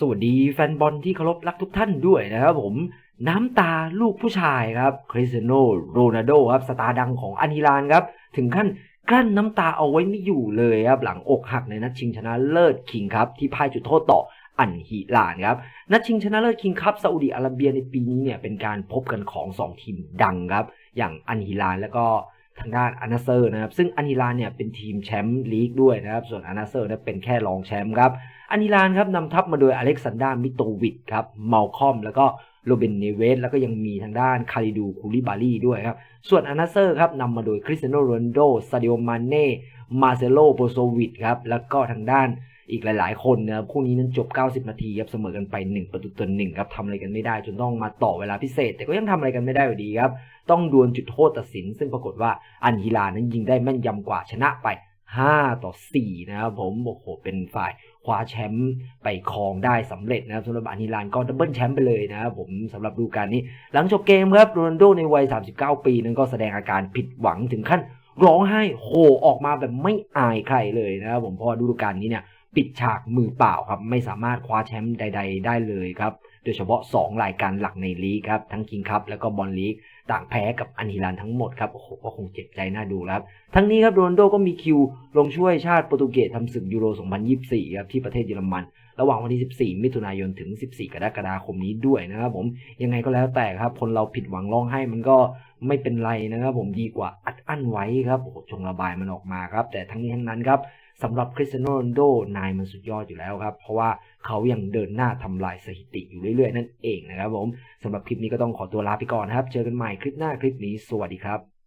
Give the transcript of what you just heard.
สวัสดีแฟนบอลที่เคารพรักทุกท่านด้วยนะครับผมน้ำตาลูกผู้ชายครับคริสเตียโนโรนัลโดครับสตาร์ดังของอานิลานครับ ถึงขั้นกลั้นน้ำตาเอาไว้ไม่อยู่เลยครับหลังอกหักในนัดชิงชนะเลิศคิงครับที่พ่ายจุดโทษต่ออันฮิลานครับนัดชิงชนะเลิศคิงคัพซาอุดิอาระเบียในปีนี้เนี่ยเป็นการพบกันของ 2 ทีมดังครับ อย่างอันฮิลานแล้วก็ ทางด้านอานาเซอร์นะครับ ซึ่งอันฮิลานเนี่ยเป็นทีมแชมป์ลีกด้วยนะครับ ส่วนอานาเซอร์เนี่ยเป็นแค่รองแชมป์ครับอานิลานครับนำทัพมาโดยอเล็กซานดรามิโตวิชครับเมาคอม แล้วก็โรเบนเนเวสแล้วก็ยังมีทางด้านคาริดูคูลิบาลีด้วยครับ ส่วนอานาเซอร์ครับนำมาโดยคริสเตียโนโรนโดซาดิโอมานเน่มาเซโลโบโซวิชครับแล้วก็ทางด้าน อีกหลาย ๆ คนนะครับคู่นี้นั้นจบ 90 นาทีครับเสมอกันไป 1 ประตูต่อหนึ่งครับทำอะไรกันไม่ได้จนต้องมาต่อเวลาพิเศษ แต่ก็ยังทำอะไรกันไม่ได้อยู่ดีครับ ต้องดวลจุดโทษตัดสิน ซึ่งปรากฏว่าอันฮิลานั้นยิงได้แม่นยำกว่าชนะไป 5 ต่อ 4 นะครับผมโอ้โหเป็นฝ่ายคว้าแชมป์ไปครองได้สำเร็จนะครับสำหรับอานิลานก็ดับเบิลแชมป์ไปเลยนะครับผมสำหรับดูกาลนี้ หลังจบเกมครับโรนัลโดในวัย 39 ปีนั้นก็แสดงอาการผิดหวังถึงขั้นร้องไห้โหออกมาแบบไม่อายใครเลยนะครับผมพราะว่าฤดูกาลนี้เนี่ย ปิดฉากมือเปล่าครับ ไม่สามารถคว้าแชมป์ใด ๆ ได้เลยครับ โดยเฉพาะ 2 รายการหลักในลีกครับ ทั้งคิงคัพแล้วก็บอลลีก ต่างแพ้กับอันฮิลานทั้งหมดครับ โอ้โห ก็คงเจ็บใจน่าดูครับ ทั้งนี้ครับโรนโดก็มีคิว ลงช่วยชาติโปรตุเกสทำศึกยูโร 2024 ครับ ที่ประเทศเยอรมัน ระหว่างวันที่ 14 มิถุนายนถึง 14 กรกฎาคมนี้ด้วยนะครับผม ยังไงก็แล้วแต่ครับ คนเราผิดหวังร้องไห้มันก็ไม่เป็นไรนะครับผมดีกว่าอัดอั้นไว้ครับโอ้โหจงระบายมันออกมาครับ แต่ทั้งนี้ทั้งนั้นครับ สำหรับคริสเตียโนโรนัลโดนายมันสุดยอดอยู่แล้วครับ เพราะว่าเขายังเดินหน้าทำลายสถิติอยู่เรื่อยๆ นั่นเองนะครับผมสำหรับคลิปนี้ก็ต้องขอตัวลาไปก่อนครับ เจอกันใหม่คลิปหน้าคลิปนี้สวัสดีครับ